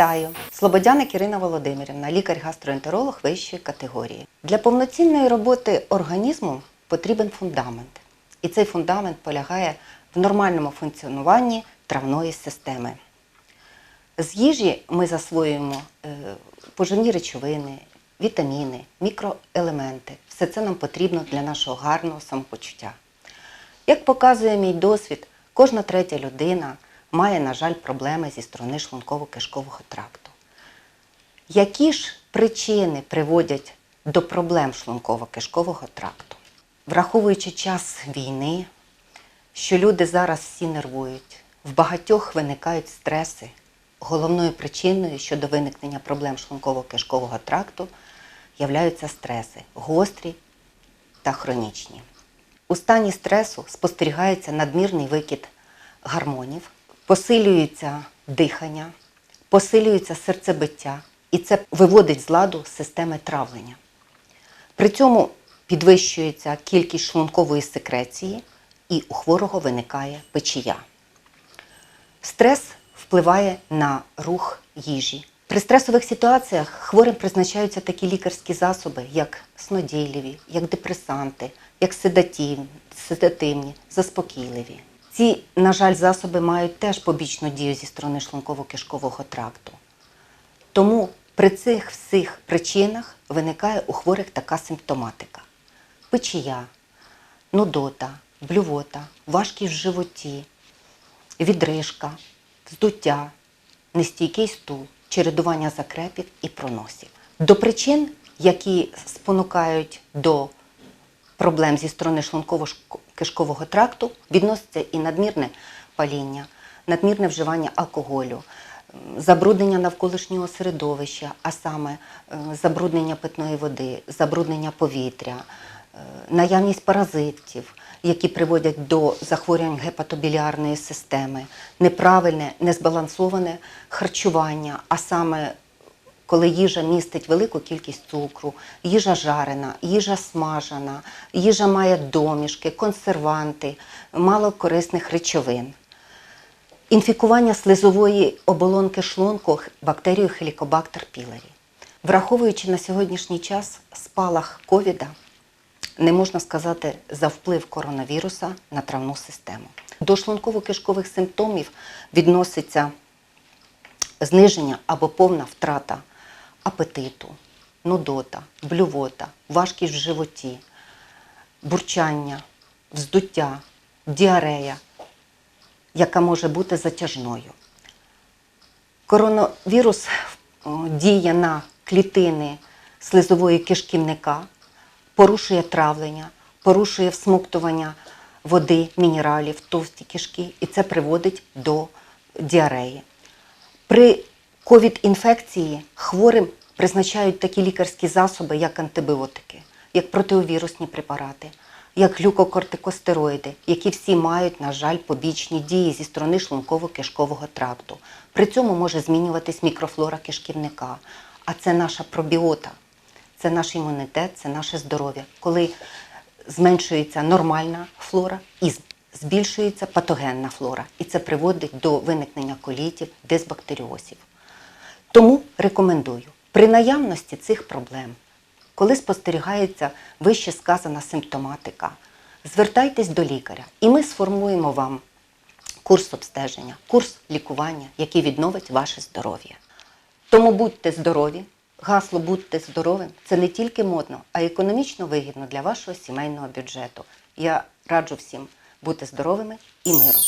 Вітаю! Слободяник Ірина Володимирівна, лікар-гастроентеролог вищої категорії. Для повноцінної роботи організму потрібен фундамент. І цей фундамент полягає в нормальному функціонуванні травної системи. З їжі ми засвоюємо е, поживні речовини, вітаміни, мікроелементи. Все це нам потрібно для нашого гарного самопочуття. Як показує мій досвід, кожна третя людина має, на жаль, проблеми зі сторони шлунково-кишкового тракту. Які ж причини приводять до проблем шлунково-кишкового тракту? Враховуючи час війни, що люди зараз всі нервують, в багатьох виникають стреси. Головною причиною щодо виникнення проблем шлунково-кишкового тракту являються стреси гострі та хронічні. У стані стресу спостерігається надмірний викид гормонів, посилюється дихання, посилюється серцебиття, і це виводить з ладу системи травлення. При цьому підвищується кількість шлункової секреції і у хворого виникає печія. Стрес впливає на рух їжі. При стресових ситуаціях хворим призначаються такі лікарські засоби, як снодійливі, як депресанти, як седативні, заспокійливі. Ці, на жаль, засоби мають теж побічну дію зі сторони шлунково-кишкового тракту. Тому при цих всіх причинах виникає у хворих така симптоматика: печія, нудота, блювота, важкість в животі, відрижка, здуття, нестійкий стул, чередування закрепів і проносів. До причин, які спонукають до проблем зі сторони шлунково-кишкового тракту, відноситься і надмірне паління, надмірне вживання алкоголю, забруднення навколишнього середовища, а саме е, забруднення питної води, забруднення повітря, е, наявність паразитів, які приводять до захворювань гепатобіліарної системи, неправильне, незбалансоване харчування, а саме коли їжа містить велику кількість цукру, їжа жарена, їжа смажена, їжа має домішки, консерванти, мало корисних речовин. Інфікування слизової оболонки шлунку бактерією Helicobacter pylori. Враховуючи на сьогоднішній час спалах ковіда, не можна сказати за вплив коронавіруса на травну систему. До шлунково-кишкових симптомів відноситься зниження або повна втрата апетиту, нудота, блювота, важкість в животі, бурчання, вздуття, діарея, яка може бути затяжною. Коронавірус діє на клітини слизової кишківника, порушує травлення, порушує всмоктування води, мінералів, товсті кишки, і це приводить до діареї. При ковід-інфекції хворим призначають такі лікарські засоби, як антибіотики, як протиовірусні препарати, як глюкокортикостероїди, які всі мають, на жаль, побічні дії зі сторони шлунково-кишкового тракту. При цьому може змінюватись мікрофлора кишківника, а це наша пробіота, це наш імунітет, це наше здоров'я. Коли зменшується нормальна флора і збільшується патогенна флора. І це приводить до виникнення колітів, дисбактеріозів. Тому рекомендую при наявності цих проблем, коли спостерігається вище сказана симптоматика, звертайтесь до лікаря, і ми сформуємо вам курс обстеження, курс лікування, який відновить ваше здоров'я. Тому будьте здорові, гасло будьте здоровим це не тільки модно, а й економічно вигідно для вашого сімейного бюджету. Я раджу всім бути здоровими і миру.